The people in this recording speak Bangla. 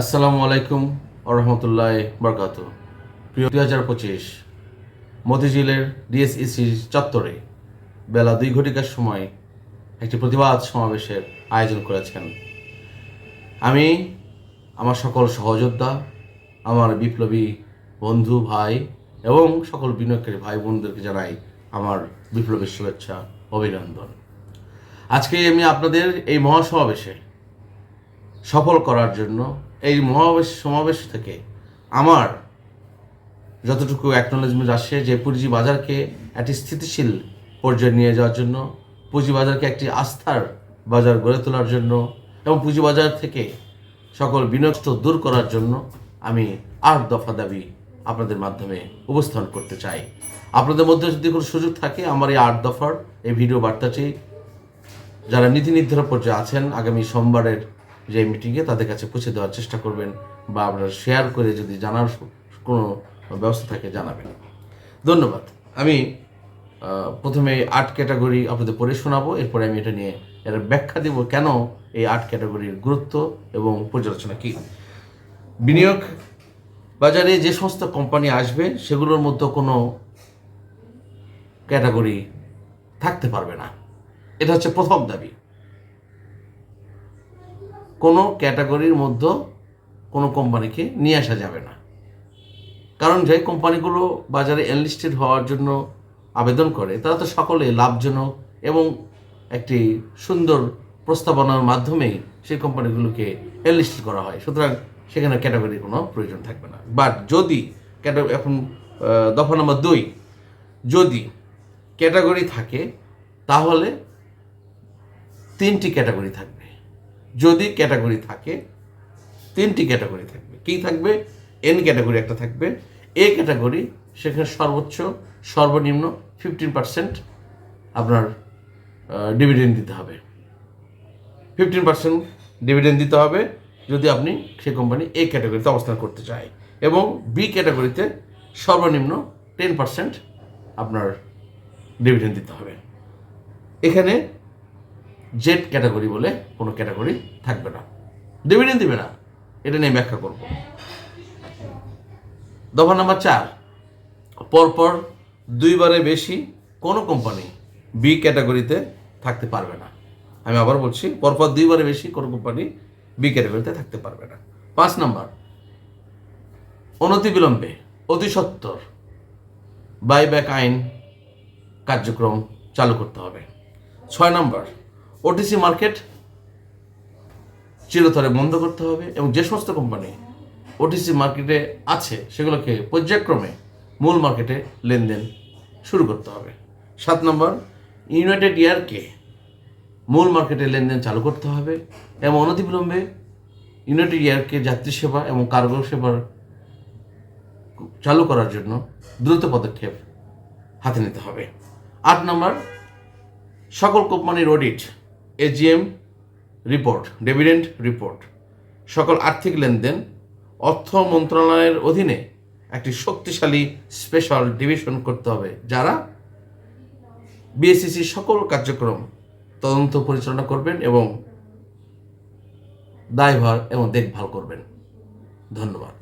আসসালামু আলাইকুম রহমতুল্লাহ বরকাত প্রিয় দুই হাজার পঁচিশ মতিঝিলের ডিএসইসি চত্বরে বেলা দুই ঘটিকার সময় একটি প্রতিবাদ সমাবেশের আয়োজন করেছেন। আমি, আমার সকল সহযোদ্ধা, আমার বিপ্লবী বন্ধু ভাই এবং সকল বিনিয়োগকারী ভাই বোনদেরকে জানাই আমার বিপ্লবী শুভেচ্ছা, অভিনন্দন। আজকে আমি আপনাদের এই মহাসমাবেশে সফল করার জন্য এই মহাবেশ, সমাবেশ থেকে আমার যতটুকু অ্যাকনোলেজমেন্ট আসে যে পুঁজি বাজারকে একটি স্থিতিশীল পর্যায়ে নিয়ে যাওয়ার জন্য পুঁজি বাজারকে একটি আস্থার বাজার গড়ে তোলার জন্য এবং পুঁজি বাজার থেকে সকল বিনষ্ট দূর করার জন্য আমি আট দফা দাবি আপনাদের মাধ্যমে উপস্থাপন করতে চাই। আপনাদের মধ্যে যদি কোনো সুযোগ থাকে আমার এই আট দফার এই ভিডিও বার্তাটি, যারা নীতি নির্ধারণ পর্যায়ে আছেন, আগামী সোমবারের যে মিটিংয়ে তাদের কাছে পৌঁছে দেওয়ার চেষ্টা করবেন বা আপনারা শেয়ার করে যদি জানার কোনো ব্যবস্থা থাকে, জানাবেন। ধন্যবাদ। আমি প্রথমে আট ক্যাটাগরি আপনাদের পড়ে শোনাবো, এরপরে আমি এটা নিয়ে এর ব্যাখ্যা দেব কেন এই আর্ট ক্যাটাগরির গুরুত্ব এবং পর্যালোচনা কী। বিনিয়োগ, বাজারে যে সমস্ত কোম্পানি আসবে, সেগুলোর মধ্যে কোনো ক্যাটাগরি থাকতে পারবে না। এটা হচ্ছে প্রথম দাবি। কোনো ক্যাটাগরির মধ্যে কোনো কোম্পানিকে নিয়ে আসা যাবে না। কারণ যে কোম্পানিগুলো বাজারে এনলিস্টেড হওয়ার জন্য আবেদন করে, তারা তো সকলে লাভজনক এবং একটি সুন্দর প্রস্তাবনার মাধ্যমেই সেই কোম্পানিগুলোকে এনলিস্টেড করা হয়। সুতরাং সেখানে ক্যাটাগরির কোনো প্রয়োজন থাকবে না। বাট যদি ক্যাটা এখন দফা নম্বর দুই, যদি ক্যাটাগরি থাকে, তাহলে তিনটি ক্যাটাগরি থাকবে। যদি ক্যাটাগরি থাকে, তিনটি ক্যাটাগরি থাকবে। কী থাকবে? এন ক্যাটাগরি একটা থাকবে। এ ক্যাটাগরি, সেখানে সর্বোচ্চ, সর্বনিম্ন ফিফটিন পার্সেন্ট আপনার ডিভিডেন্ড দিতে হবে। ফিফটিন পার্সেন্ট ডিভিডেন্ড দিতে হবে যদি আপনি সেই কোম্পানি এ ক্যাটাগরিতে অবস্থান করতে চায়। এবং বি ক্যাটাগরিতে সর্বনিম্ন টেন পার্সেন্ট আপনার ডিভিডেন্ড দিতে হবে। এখানে জেড ক্যাটাগরি বলে কোনো ক্যাটাগরি থাকবে না। ডিভিডেন্ড দিবে না। এটা নিয়ে ব্যাখ্যা করব। দফা নাম্বার চার, পরপর দুইবারে বেশি কোনো কোম্পানি বি ক্যাটাগরিতে থাকতে পারবে না। আমি আবার বলছি, পরপর দুইবারে বেশি কোনো কোম্পানি বি ক্যাটাগরিতে থাকতে পারবে না। পাঁচ নাম্বার, অনতিবিলম্বে অতি সত্বর বাইব্যাক আইন কার্যক্রম চালু করতে হবে। ছয় নম্বর ওটিসি মার্কেট চিরতরে বন্ধ করতে হবে এবং যে সমস্ত কোম্পানি ওটিসি মার্কেটে আছে, সেগুলোকে পর্যায়ক্রমে মূল মার্কেটে লেনদেন শুরু করতে হবে। সাত নম্বর ইউনাইটেড ইয়ারকে মূল মার্কেটে লেনদেন চালু করতে হবে এবং অনতিবিলম্বে ইউনাইটেড ইয়ারকে যাত্রী সেবা এবং কার্গো সেবার চালু করার জন্য দ্রুত পদক্ষেপ হাতে নিতে হবে। আট নম্বর, সকল কোম্পানির audit AGM report dividend report সকল আর্থিক লেনদেন, অর্থ মন্ত্রণালয়ের অধীনে একটি শক্তিশালী স্পেশাল ডিভিশন করতে হবে, যারা বিএসসিসি সকল কার্যক্রম তদন্ত পরিচালনা করবেন এবং দায়ভার এবং দেখভাল করবেন। ধন্যবাদ।